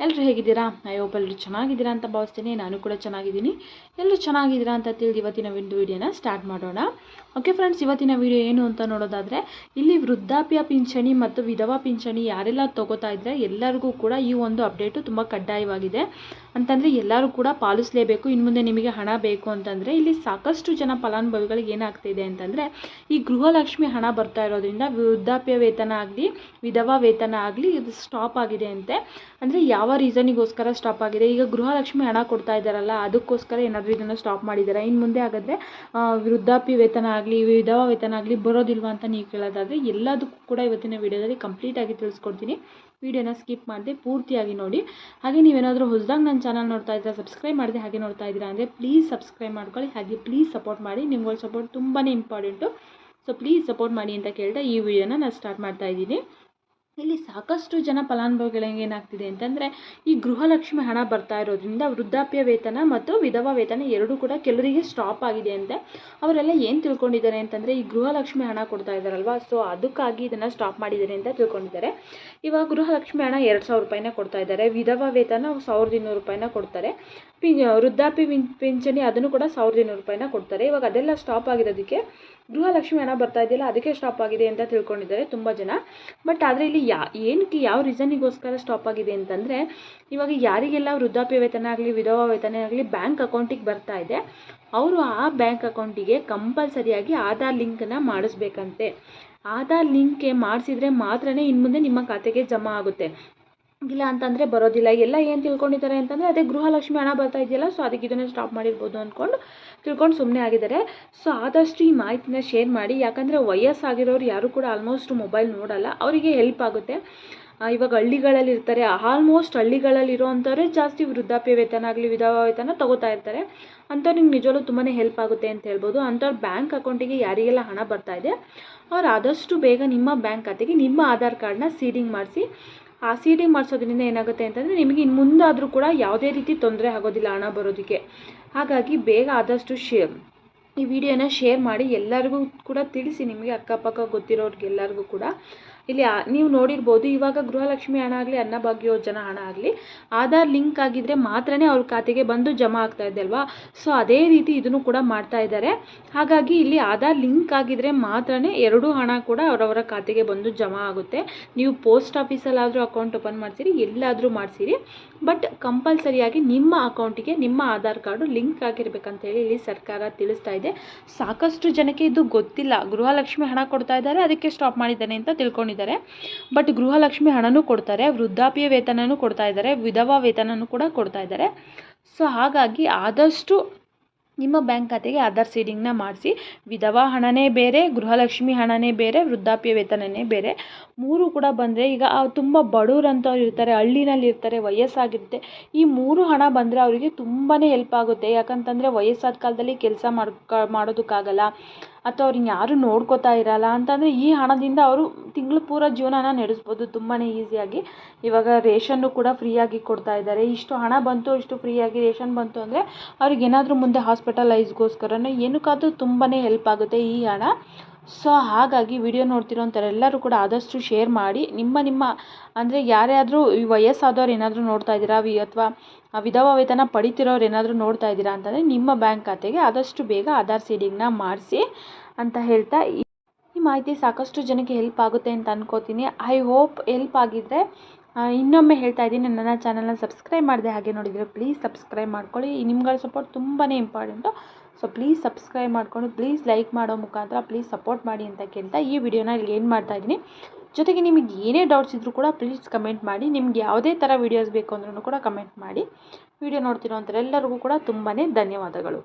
ಎಲ್ಲರೂ ಹೇಗಿದ್ದೀರಾ? I hope ಎಲ್ಲರೂ ಚೆನ್ನಾಗಿದ್ದೀರಾ ಅಂತ ಭಾವಿಸ್ತೀನಿ, ನಾನು ಕೂಡ ಚೆನ್ನಾಗಿದ್ದೀನಿ. ಎಲ್ಲರೂ ಚೆನ್ನಾಗಿದ್ದೀರಾ ಅಂತ ತಿಳಿದು ಇವತ್ತಿನ ಒಂದು ವಿಡಿಯೋನ ಸ್ಟಾರ್ಟ್ ಮಾಡೋಣ. ಓಕೆ ಫ್ರೆಂಡ್ಸ್ ಇವತ್ತಿನ ವಿಡಿಯೋ ಏನು ಅಂತ ನೋಡೋದಾದರೆ, ಇಲ್ಲಿ ವೃದ್ಧಾಪ್ಯ ಪಿಂಚಣಿ ಮತ್ತು ವಿಧವಾ ಪಿಂಚಣಿ ಯಾರೆಲ್ಲ ತೊಗೋತಾ ಇದ್ದರೆ ಎಲ್ಲರಿಗೂ ಕೂಡ ಈ ಒಂದು ಅಪ್ಡೇಟು ತುಂಬ ಕಡ್ಡಾಯವಾಗಿದೆ. ಅಂತಂದರೆ ಎಲ್ಲರೂ ಕೂಡ ಪಾಲಿಸಲೇಬೇಕು ಇನ್ನು ಮುಂದೆ ನಿಮಗೆ ಹಣ ಬೇಕು ಅಂತಂದರೆ ಇಲ್ಲಿ ಸಾಕಷ್ಟು ಜನ ಫಲಾನುಭವಿಗಳಿಗೆ ಏನಾಗ್ತಿದೆ ಅಂತಂದರೆ, ಈ ಗೃಹಲಕ್ಷ್ಮಿ ಹಣ ಬರ್ತಾ ಇರೋದ್ರಿಂದ ವೃದ್ಧಾಪ್ಯ ವೇತನ ಆಗಲಿ, ವಿಧವಾ ವೇತನ ಆಗಲಿ ಇದು ಸ್ಟಾಪ್ ಆಗಿದೆ ಅಂತೆ. ಅಂದರೆ ಯಾವ ರೀಸನಿಗೋಸ್ಕರ ಸ್ಟಾಪ್ ಆಗಿದೆ? ಈಗ ಗೃಹಲಕ್ಷ್ಮಿ ಹಣ ಕೊಡ್ತಾ ಇದ್ದಾರಲ್ಲ, ಅದಕ್ಕೋಸ್ಕರ ಏನಾದರೂ ಇದನ್ನು ಸ್ಟಾಪ್ ಮಾಡಿದ್ದಾರೆ? ಇನ್ನು ಮುಂದೆ ಹಾಗಾದರೆ ವೃದ್ಧಾಪ್ಯ ವೇತನ ಆಗಲಿ, ವಿಧವಾ ವೇತನ ಆಗಲಿ ಬರೋದಿಲ್ವಾ ಅಂತ ನೀವು ಕೇಳೋದಾದರೆ, ಎಲ್ಲದಕ್ಕೂ ಕೂಡ ಇವತ್ತಿನ ವಿಡಿಯೋದಲ್ಲಿ ಕಂಪ್ಲೀಟಾಗಿ ತಿಳಿಸ್ಕೊಡ್ತೀನಿ. ವಿಡಿಯೋನ ಸ್ಕಿಪ್ ಮಾಡಿದೆ ಪೂರ್ತಿಯಾಗಿ ನೋಡಿ. ಹಾಗೆ ನೀವೇನಾದರೂ ಹೊಸದಾಗಿ ನನ್ನ ಚಾನಲ್ ನೋಡ್ತಾ ಇದ್ದರೆ ಸಬ್ಸ್ಕ್ರೈಬ್ ಮಾಡಿದೆ ಹಾಗೆ ನೋಡ್ತಾ ಇದ್ದೀರಾ ಅಂದರೆ ಪ್ಲೀಸ್ ಸಬ್ಸ್ಕ್ರೈಬ್ ಮಾಡ್ಕೊಳ್ಳಿ. ಹಾಗೆ ಪ್ಲೀಸ್ ಸಪೋರ್ಟ್ ಮಾಡಿ. ನಿಮ್ಗಳ ಸಪೋರ್ಟ್ ತುಂಬಾ ಇಂಪಾರ್ಟೆಂಟು ಸೊ ಪ್ಲೀಸ್ ಸಪೋರ್ಟ್ ಮಾಡಿ ಅಂತ ಕೇಳ್ತಾ ಈ ವಿಡಿಯೋನ ನಾನು ಸ್ಟಾರ್ಟ್ ಮಾಡ್ತಾ ಇದ್ದೀನಿ. ಇಲ್ಲಿ ಸಾಕಷ್ಟು ಜನ ಫಲಾನುಭವಿಗಳಿಗೆ ಏನಾಗ್ತಿದೆ ಅಂತಂದರೆ, ಈ ಗೃಹಲಕ್ಷ್ಮಿ ಹಣ ಬರ್ತಾ ಇರೋದ್ರಿಂದ ವೃದ್ಧಾಪ್ಯ ವೇತನ ಮತ್ತು ವಿಧವಾ ವೇತನ ಎರಡೂ ಕೂಡ ಕೆಲವರಿಗೆ ಸ್ಟಾಪ್ ಆಗಿದೆ ಅಂತೆ. ಅವರೆಲ್ಲ ಏನು ತಿಳ್ಕೊಂಡಿದ್ದಾರೆ ಅಂತಂದರೆ, ಈ ಗೃಹಲಕ್ಷ್ಮಿ ಹಣ ಕೊಡ್ತಾ ಇದ್ದಾರಲ್ವ? ಸೊ ಅದಕ್ಕಾಗಿ ಇದನ್ನು ಸ್ಟಾಪ್ ಮಾಡಿದ್ದಾರೆ ಅಂತ ತಿಳ್ಕೊಂಡಿದ್ದಾರೆ. ಇವಾಗ ಗೃಹಲಕ್ಷ್ಮಿ ಹಣ ಎರಡು ಸಾವಿರ ರೂಪಾಯಿನ ಕೊಡ್ತಾ ಇದ್ದಾರೆ. ವಿಧವಾ ವೇತನ ಸಾವಿರದ ಇನ್ನೂರು ರೂಪಾಯಿನ ಕೊಡ್ತಾರೆ. ಪಿ ವೃದ್ಧಾಪ್ಯ ಪಿಂಚಣಿ ಅದನ್ನು ಕೂಡ ಸಾವಿರದ ಇನ್ನೂರು ರೂಪಾಯಿನ ಕೊಡ್ತಾರೆ. ಇವಾಗ ಅದೆಲ್ಲ ಸ್ಟಾಪ್ ಆಗಿರೋದಕ್ಕೆ ಗೃಹಲಕ್ಷ್ಮಿ ಹಣ ಬರ್ತಾ ಇದೆಯಲ್ಲ, ಅದಕ್ಕೆ ಸ್ಟಾಪ್ ಆಗಿದೆ ಅಂತ ತಿಳ್ಕೊಂಡಿದ್ದಾರೆ ತುಂಬ ಜನ. ಬಟ್ ಆದರೆ ಇಲ್ಲಿ ಯಾ, ಏನಕ್ಕೆ ಯಾವ ರೀಸನಿಗೋಸ್ಕರ ಸ್ಟಾಪ್ ಆಗಿದೆ ಅಂತಂದರೆ, ಇವಾಗ ಯಾರಿಗೆಲ್ಲ ವೃದ್ಧಾಪ್ಯ ವೇತನ ಆಗಲಿ, ವಿಧವಾ ವೇತನ ಆಗಲಿ ಬ್ಯಾಂಕ್ ಅಕೌಂಟಿಗೆ ಬರ್ತಾ ಇದೆ, ಅವರು ಆ ಬ್ಯಾಂಕ್ ಅಕೌಂಟಿಗೆ ಕಂಪಲ್ಸರಿಯಾಗಿ ಆಧಾರ್ ಲಿಂಕನ್ನು ಮಾಡಿಸ್ಬೇಕಂತೆ. ಆಧಾರ್ ಲಿಂಕ್ಗೆ ಮಾಡಿಸಿದ್ರೆ ಮಾತ್ರ ಇನ್ನು ಮುಂದೆ ನಿಮ್ಮ ಖಾತೆಗೆ ಜಮಾ ಆಗುತ್ತೆ. ಇಲ್ಲ ಅಂತಂದರೆ ಬರೋದಿಲ್ಲ. ಎಲ್ಲ ಏನು ತಿಳ್ಕೊಂಡಿದ್ದಾರೆ ಅಂತಂದರೆ ಅದೇ ಗೃಹಲಕ್ಷ್ಮಿ ಹಣ ಬರ್ತಾ ಇದೆಯಲ್ಲ ಸೊ ಅದಕ್ಕೆ ಇದನ್ನು ಸ್ಟಾಪ್ ಮಾಡಿರ್ಬೋದು ಅಂದ್ಕೊಂಡು ತಿಳ್ಕೊಂಡು ಸುಮ್ಮನೆ ಆಗಿದ್ದಾರೆ. ಸೊ ಆದಷ್ಟು ಈ ಮಾಹಿತಿನ ಶೇರ್ ಮಾಡಿ. ಯಾಕಂದರೆ ವಯಸ್ಸಾಗಿರೋರು ಯಾರು ಕೂಡ ಆಲ್ಮೋಸ್ಟ್ ಮೊಬೈಲ್ ನೋಡಲ್ಲ. ಅವರಿಗೆ ಹೆಲ್ಪ್ ಆಗುತ್ತೆ. ಇವಾಗ ಹಳ್ಳಿಗಳಲ್ಲಿ ಇರ್ತಾರೆ. ಆಲ್ಮೋಸ್ಟ್ ಹಳ್ಳಿಗಳಲ್ಲಿ ಇರೋವಂಥವ್ರೆ ಜಾಸ್ತಿ ವೃದ್ಧಾಪ್ಯ ವೇತನ ಆಗಲಿ ವಿಧವಾ ವೇತನ ತೊಗೋತಾ ಇರ್ತಾರೆ. ಅಂಥವ್ರಿಗೆ ನಿಜವಲ್ಲೂ ತುಂಬಾ ಹೆಲ್ಪ್ ಆಗುತ್ತೆ ಅಂತ ಹೇಳ್ಬೋದು. ಅಂಥವ್ರ ಬ್ಯಾಂಕ್ ಅಕೌಂಟಿಗೆ ಯಾರಿಗೆಲ್ಲ ಹಣ ಬರ್ತಾ ಇದೆ, ಅವ್ರು ಆದಷ್ಟು ಬೇಗ ನಿಮ್ಮ ಬ್ಯಾಂಕ್ ಖಾತೆಗೆ ನಿಮ್ಮ ಆಧಾರ್ ಕಾರ್ಡ್ನ ಸೀಡಿಂಗ್ ಮಾಡಿಸಿ ಆ ಸೀಡಿಂಗ್ ಮಾಡಿಸೋದ್ರಿಂದ ಏನಾಗುತ್ತೆ ಅಂತಂದರೆ ನಿಮಗೆ ಇನ್ನು ಮುಂದಾದರೂ ಕೂಡ ಯಾವುದೇ ರೀತಿ ತೊಂದರೆ ಆಗೋದಿಲ್ಲ ಹಣ ಬರೋದಕ್ಕೆ. ಹಾಗಾಗಿ ಬೇಗ ಆದಷ್ಟು ಶೇ ಈ ವಿಡಿಯೋನ ಶೇರ್ ಮಾಡಿ ಎಲ್ಲರಿಗೂ ಕೂಡ ತಿಳಿಸಿ ನಿಮಗೆ ಅಕ್ಕಪಕ್ಕ ಗೊತ್ತಿರೋರಿಗೆಲ್ಲರಿಗೂ ಕೂಡ. ಇಲ್ಲಿ ನೀವು ನೋಡಿರ್ಬೋದು, ಇವಾಗ ಗೃಹಲಕ್ಷ್ಮಿ ಹಣ ಆಗಲಿ ಅನ್ನಭಾಗ್ಯ ಯೋಜನಾ ಹಣ ಆಗಲಿ, ಆಧಾರ್ ಲಿಂಕ್ ಆಗಿದ್ದರೆ ಮಾತ್ರನೇ ಅವ್ರ ಖಾತೆಗೆ ಬಂದು ಜಮಾ ಆಗ್ತಾ ಇದೆ ಅಲ್ವಾ? ಸೊ, ಅದೇ ರೀತಿ ಇದನ್ನು ಕೂಡ ಮಾಡ್ತಾ ಇದ್ದಾರೆ. ಹಾಗಾಗಿ ಇಲ್ಲಿ ಆಧಾರ್ ಲಿಂಕ್ ಆಗಿದ್ದರೆ ಮಾತ್ರನೇ ಎರಡೂ ಹಣ ಕೂಡ ಅವರವರ ಖಾತೆಗೆ ಬಂದು ಜಮಾ ಆಗುತ್ತೆ. ನೀವು ಪೋಸ್ಟ್ ಆಫೀಸಲ್ಲಾದರೂ ಅಕೌಂಟ್ ಓಪನ್ ಮಾಡ್ತೀರಿ ಎಲ್ಲಾದರೂ ಮಾಡಿಸಿರಿ. ಬಟ್ ಕಂಪಲ್ಸರಿಯಾಗಿ ನಿಮ್ಮ ಅಕೌಂಟಿಗೆ ನಿಮ್ಮ ಆಧಾರ್ ಕಾರ್ಡು ಲಿಂಕ್ ಆಗಿರ್ಬೇಕಂತೇಳಿ ಇಲ್ಲಿ ಸರ್ಕಾರ ತಿಳಿಸ್ತಾ ಇದೆ. ಸಾಕಷ್ಟು ಜನಕ್ಕೆ ಇದು ಗೊತ್ತಿಲ್ಲ. ಗೃಹಲಕ್ಷ್ಮಿ ಹಣ ಕೊಡ್ತಾ ಇದ್ದಾರೆ, ಅದಕ್ಕೆ ಸ್ಟಾಪ್ ಮಾಡಿದ್ದಾನೆ ಅಂತ ತಿಳ್ಕೊಂಡಿದ್ದಾರೆ. ಬಟ್ ಗೃಹಲಕ್ಷ್ಮಿ ಹಣನೂ ಕೊಡ್ತಾರೆ, ವೃದ್ಧಾಪ್ಯ ವೇತನನೂ ಕೊಡ್ತಾ ಇದ್ದಾರೆ, ವಿಧವಾ ವೇತನನೂ ಕೂಡ ಕೊಡ್ತಾ ಇದ್ದಾರೆ. ಸೊ ಹಾಗಾಗಿ ಆದಷ್ಟು ನಿಮ್ಮ ಬ್ಯಾಂಕ್ ಖಾತೆಗೆ ಆಧಾರ್ ಸೀಡಿಂಗ್ನ ಮಾಡಿಸಿ, ವಿಧವಾ ಹಣನೇ ಬೇರೆ, ಗೃಹಲಕ್ಷ್ಮಿ ಹಣನೇ ಬೇರೆ, ವೃದ್ಧಾಪ್ಯ ವೇತನನೇ ಬೇರೆ, ಮೂರು ಕೂಡ ಬಂದರೆ ಈಗ ತುಂಬ ಬಡವ್ರಂಥವ್ರು ಇರ್ತಾರೆ, ಹಳ್ಳಿನಲ್ಲಿ ಇರ್ತಾರೆ, ವಯಸ್ಸಾಗಿರುತ್ತೆ, ಈ ಮೂರು ಹಣ ಬಂದರೆ ಅವರಿಗೆ ತುಂಬಾ ಹೆಲ್ಪ್ ಆಗುತ್ತೆ. ಯಾಕಂತಂದರೆ ವಯಸ್ಸಾದ ಕಾಲದಲ್ಲಿ ಕೆಲಸ ಮಾಡ್ಕ ಮಾಡೋದಕ್ಕಾಗಲ್ಲ. ಅಥವಾ ಅವ್ರನ್ನ ಯಾರೂ ನೋಡ್ಕೋತಾ ಇರಲ್ಲ ಅಂತಂದರೆ ಈ ಹಣದಿಂದ ಅವರು ತಿಂಗಳು ಪೂರ ಜೀವನನ ನಡೆಸ್ಬೋದು ತುಂಬಾ ಈಸಿಯಾಗಿ ಇವಾಗ ರೇಷನ್ನು ಕೂಡ ಫ್ರೀಯಾಗಿ ಕೊಡ್ತಾ ಇದ್ದಾರೆ. ಇಷ್ಟು ಹಣ ಬಂತು, ಇಷ್ಟು ಫ್ರೀಯಾಗಿ ರೇಷನ್ ಬಂತು ಅಂದರೆ ಅವ್ರಿಗೆ ಏನಾದರೂ ಮುಂದೆ ಹಾಸ್ಪಿಟಲೈಸ್ಗೋಸ್ಕರನೋ ಏನಕ್ಕಾದರೂ ತುಂಬಾ ಹೆಲ್ಪ್ ಆಗುತ್ತೆ ಈ ಹಣ. ಸೊ ಹಾಗಾಗಿ ವಿಡಿಯೋ ನೋಡ್ತಿರೋಂಥವ್ರೆಲ್ಲರೂ ಕೂಡ ಆದಷ್ಟು ಶೇರ್ ಮಾಡಿ. ನಿಮ್ಮ ನಿಮ್ಮ, ಅಂದರೆ ಯಾರ್ಯಾದರೂ ಈ ವಯಸ್ಸಾದವ್ರು ಏನಾದರೂ ನೋಡ್ತಾ ಇದ್ದೀರಾ? ವಿ ಅಥವಾ ವಿಧವಾ ವೇತನ ಪಡಿತಿರೋರು ಏನಾದರೂ ನೋಡ್ತಾ ಇದ್ದೀರಾ ಅಂತಂದರೆ ನಿಮ್ಮ ಬ್ಯಾಂಕ್ ಖಾತೆಗೆ ಆದಷ್ಟು ಬೇಗ ಆಧಾರ್ ಸೀಡಿಂಗ್ನ ಮಾಡಿಸಿ ಅಂತ ಹೇಳ್ತಾ ಈ ಮಾಹಿತಿ ಸಾಕಷ್ಟು ಜನಕ್ಕೆ ಹೆಲ್ಪ್ ಆಗುತ್ತೆ ಅಂತ ಅನ್ಕೋತೀನಿ. ಐ ಹೋಪ್ ಹೆಲ್ಪ್ ಆಗಿದ್ದರೆ ಇನ್ನೊಮ್ಮೆ ಹೇಳ್ತಾ ಇದ್ದೀನಿ. ನನ್ನ ಚಾನಲ್ನ ಸಬ್ಸ್ಕ್ರೈಬ್ ಮಾಡಿದೆ ಹಾಗೆ ನೋಡಿದರೆ ಪ್ಲೀಸ್ ಸಬ್ಸ್ಕ್ರೈಬ್ ಮಾಡ್ಕೊಳ್ಳಿ. ನಿಮ್ಗಳ ಸಪೋರ್ಟ್ ತುಂಬಾ ಇಂಪಾರ್ಟೆಂಟು. ಸೊ ಪ್ಲೀಸ್ ಸಬ್ಸ್ಕ್ರೈಬ್ ಮಾಡಿಕೊಂಡು ಪ್ಲೀಸ್ ಲೈಕ್ ಮಾಡೋ ಮುಖಾಂತರ ಪ್ಲೀಸ್ ಸಪೋರ್ಟ್ ಮಾಡಿ ಅಂತ ಕೇಳ್ತಾ ಈ ವಿಡಿಯೋನ ಇಲ್ಲಿ ಏನು ಮಾಡ್ತಾಯಿದ್ದೀನಿ ಜೊತೆಗೆ ನಿಮಗೆ ಏನೇ ಡೌಟ್ಸ್ ಇದ್ದರೂ ಕೂಡ ಪ್ಲೀಸ್ ಕಮೆಂಟ್ ಮಾಡಿ, ನಿಮ್ಗೆ ಯಾವುದೇ ಥರ ವೀಡಿಯೋಸ್ ಬೇಕು ಅಂದ್ರೂ ಕೂಡ ಕಮೆಂಟ್ ಮಾಡಿ. ವಿಡಿಯೋ ನೋಡ್ತಿರೋ ಎಲ್ಲರಿಗೂ ಕೂಡ ತುಂಬಾ ಧನ್ಯವಾದಗಳು.